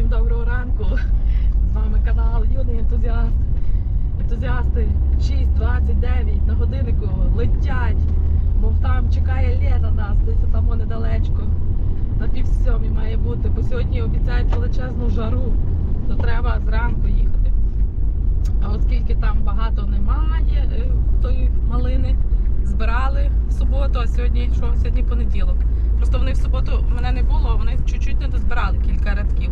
Всім доброго ранку. З вами канал Юний ентузіаст. Ентузіасти 6.29 на годиннику летять, бо там чекає Лена нас, десь там недалечко. На пів сьомій має бути, бо сьогодні обіцяють величезну жару, то треба зранку їхати. А оскільки там багато немає е, тої малини, збирали в суботу, а сьогодні що? Сьогодні понеділок. Просто вони в суботу мене не було, вони чуть-чуть не дозбирали кілька рядків.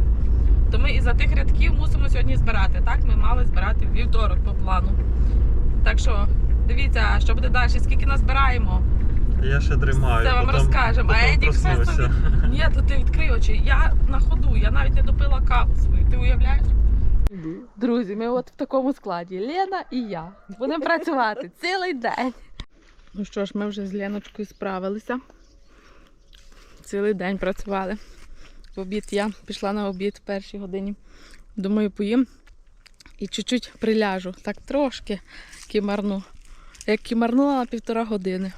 То ми із-за тих рядків мусимо сьогодні збирати. Так, ми мали збирати в вівторок по плану. Так що дивіться, що буде далі, скільки назбираємо. Я ще дрімаю. Це вам потім- розкажемо. А Едік все Ні, то ти відкрий очі. Я на ходу, я навіть не допила каву свою. Ти уявляєш? Друзі, ми от в такому складі. Лена і я. Будемо працювати цілий день. Ну що ж, ми вже з Леночкою справилися. Цілий день працювали. В обід я пішла на обід в першій годині. Думаю, поїм і чуть-чуть приляжу. Так трошки кімарну. Як кімарнула на півтора години.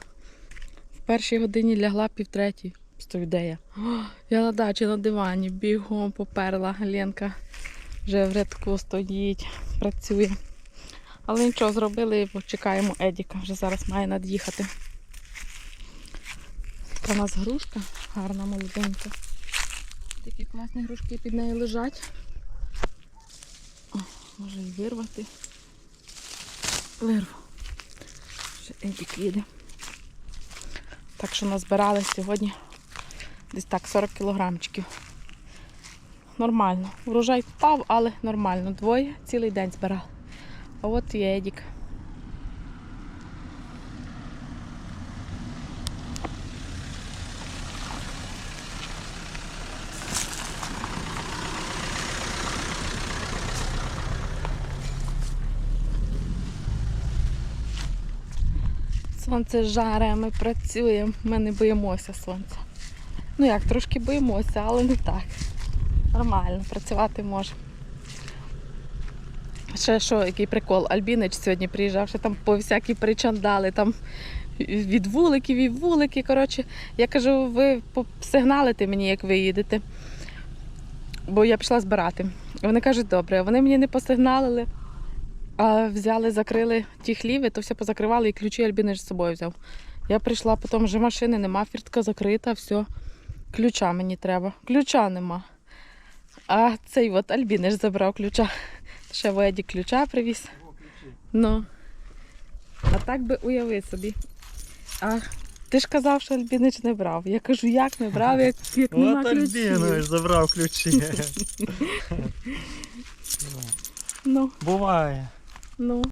В першій годині лягла півтретій. Сто ідея. Я на дачі на дивані, бігом поперла. Ленка вже в рядку стоїть, працює. Але нічого зробили, бо чекаємо Едіка. Вже зараз має над'їхати. Така у нас грушка, гарна молоденька. Такі класні грушки під нею лежать. Може і вирвати. Вирву. Ще Едік їде. Так що назбирали сьогодні десь так 40 кілограмчиків. Нормально. Врожай впав, але нормально. Двоє цілий день збирали. А от і Едік. Сонце жаре, ми працюємо, ми не боїмося сонця. Ну як, трошки боїмося, але не так. Нормально, працювати може. Ще що, який прикол, Альбінич сьогодні приїжджав, ще там по всякі причандали, там від вуликів і вулики. Коротше, я кажу, ви сигналите мені, як ви їдете. Бо я пішла збирати. Вони кажуть, добре, вони мені не посигналили, а взяли, закрили ті хліви, то все позакривали і ключі Альбінич з собою взяв. Я прийшла, потім вже машини нема, фіртка закрита, все. Ключа мені треба. Ключа нема. А цей от Альбіниш забрав ключа. Ще Веді ключа привіз. Ну. А так би уяви собі. А ти ж казав, що Альбінич не брав. Я кажу, як не брав, як, як нема От Альбінович забрав ключі. Ну, Буває. Ну.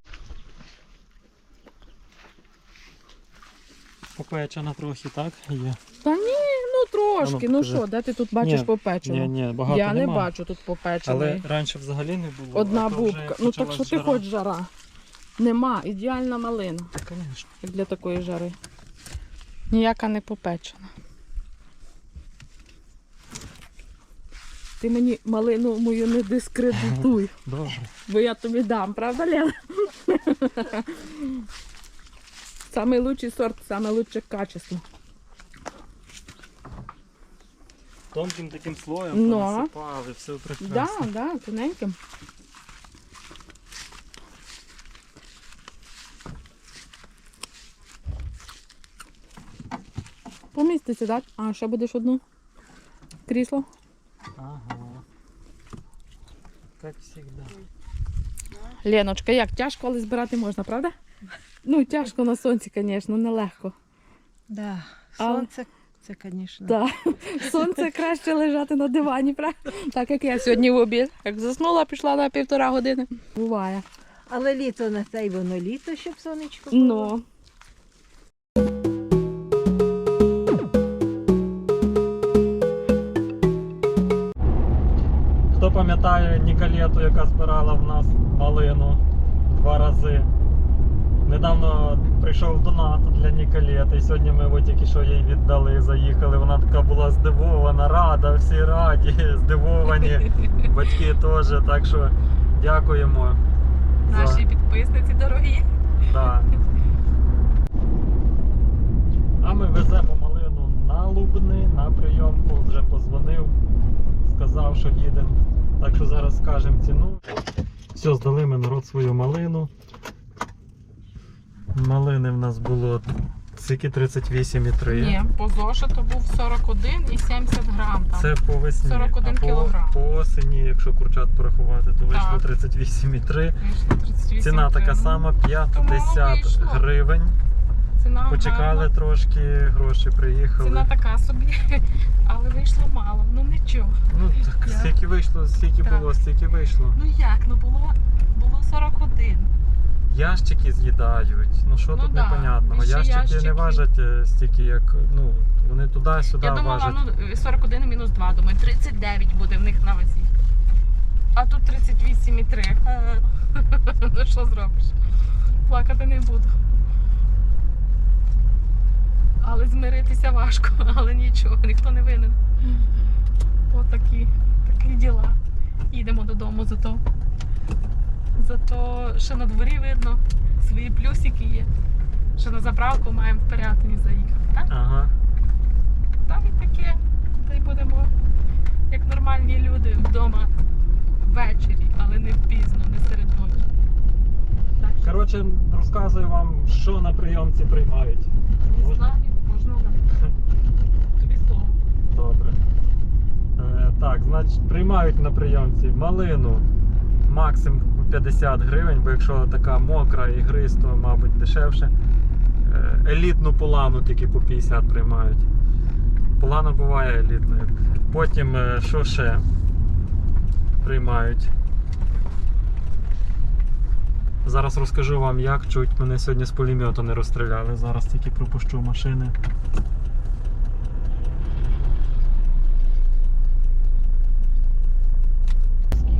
Попечена трохи, так? Є. Та ні, ну трошки. А ну, Ну покажи. що, де ти тут бачиш Ні, попечену? Ні, ні, багато Я не нема. бачу тут попеченої. Але раніше взагалі не було. Одна а то вже бубка. Ну так почалась що ти жара. хоч жара? Нема, ідеальна малина, Та, звісно. як для такої жари. Ніяка не попечена. Ти мені малину мою не дискредитуй, Добре. бо я тобі дам, правда, Лена? Самий лучший сорт, саме лучше качество. Тонким таким слоєм Ну. понасипали, все Да, прекрасно. да, тоненьким. Поміститься, так? А, ще будеш одну крісло. Ага. Як завжди. Леночка, як тяжко, але збирати можна, правда? Ну, тяжко на сонці, звісно, нелегко. Да, сонце це, звісно. Так. Сонце краще лежати на дивані, правда? Так як я сьогодні в обід. Як заснула, пішла на півтора години. Буває. Але літо на те й воно літо, щоб сонечко було. Ну. Хто пам'ятає Ніколету, яка збирала в нас малину два рази. Недавно прийшов донат для Ніколети. І сьогодні ми от тільки що їй віддали, заїхали. Вона така була здивована, рада, всі раді, здивовані. Батьки теж. Так що дякуємо. за- підписниці дорогі. Да. А ми веземо малину на Лубни, на прийомку, вже позвонив. сказав, що їдемо. Так що зараз скажемо ціну. Все, здали ми народ свою малину. Малини в нас було скільки 38,3. Ні, по зошиту був 41 і 70 грам. Там. Це по весні. 41 а по, кілограм. по осені, якщо курчат порахувати, то вийшло Так. 38,3. Вийшло 38 Ціна така сама 50 гривень. Ціна Почекали гарна. трошки, гроші приїхали. Ціна така собі, але вийшло мало. Ну нічого. Ну так Я- скільки вийшло, скільки Так. було, стільки вийшло. Ну як? Ну було, було 41. Ящики з'їдають. Ну що Ну тут да, непонятного? Ящики, ящики. не важать е, стільки, як ну вони туди-сюди Я думала, важать. ну 41 мінус 2, думаю, 39 буде в них на вазі. А тут 38,3. Е, Ну що зробиш? Плакати не буду. Але змиритися важко, але нічого, ніхто не винен. От такі, такі діла. Їдемо додому, зато, зато ще на дворі видно, свої плюсики є. Ще на заправку маємо в Пирятині заїхати. Так? Ага. Там і таке. Та й будемо як нормальні люди вдома ввечері, але не пізно, не серед ночі. Коротше, розказую вам, що на прийомці приймають. не знаю, можна. Тобі слово. Добре. Е, так, значить, приймають на прийомці малину максимум 50 гривень, бо якщо така мокра і гриз, то, мабуть, дешевше. Е, елітну полану тільки по 50 приймають. Полана буває елітною. Потім, е, що ще приймають? Зараз розкажу вам, як чуть мене сьогодні з пулемету не розстріляли. Зараз тільки пропущу машини.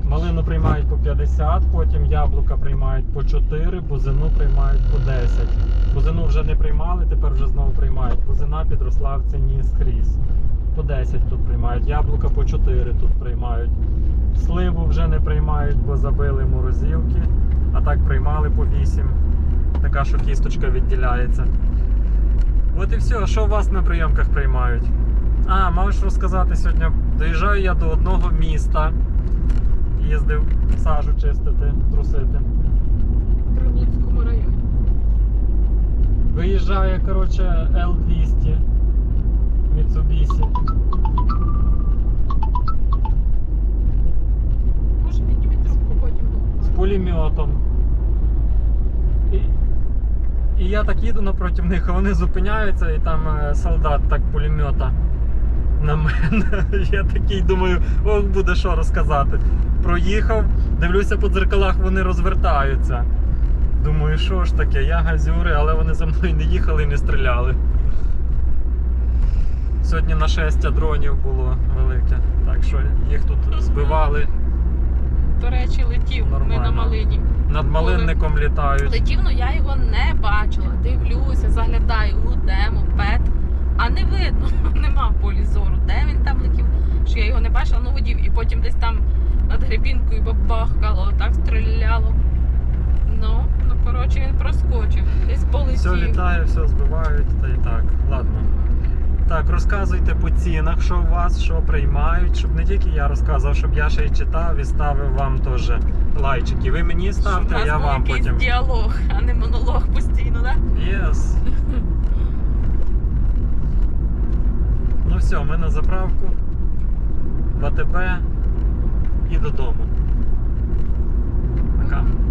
Малину приймають по 50, потім яблука приймають по 4, бузину приймають по 10. Бузину вже не приймали, тепер вже знову приймають. Бузина підросла в ціні скрізь. По 10 тут приймають, яблука по 4 тут приймають. Сливу вже не приймають, бо забили морозилки, а так приймали по 8. Така, що кісточка відділяється. От і все, що у вас на прийомках приймають? А, можеш розказати сьогодні. Доїжджаю я до одного міста їздив сажу чистити, трусити. В Кремлівському районі. Виїжджає, коротше, L200 я так їду напроти них, а вони зупиняються, і там е, солдат так пулемета на мене. Я такий думаю, ох, буде що розказати. Проїхав, дивлюся по дзеркалах, вони розвертаються. Думаю, що ж таке, я газюри, але вони за мною не їхали і не стріляли. Сьогодні нашестя дронів було велике, так що їх тут збивали, До речі, летів. Ми на малині. Над малинником літають. Летів, ну я його не бачила. Дивлюся, заглядаю, гудемо, пет. А не видно, нема в полі зору. Де він там летів? Що я його не бачила, ну водів. І потім десь там над гребінкою бабахкало, так стріляло. Ну, ну коротше, він проскочив. Десь полетів. Все літає, все збивають, та й так. Ладно. Так, розказуйте по цінах, що у вас, що приймають, щоб не тільки я розказував, щоб я ще й читав і ставив вам теж лайчики. Ви мені ставте, Щоб я у нас вам був якийсь діалог, а не монолог постійно, так? Yes. Ну все, ми на заправку. В АТП. і додому. Пока. Мгм.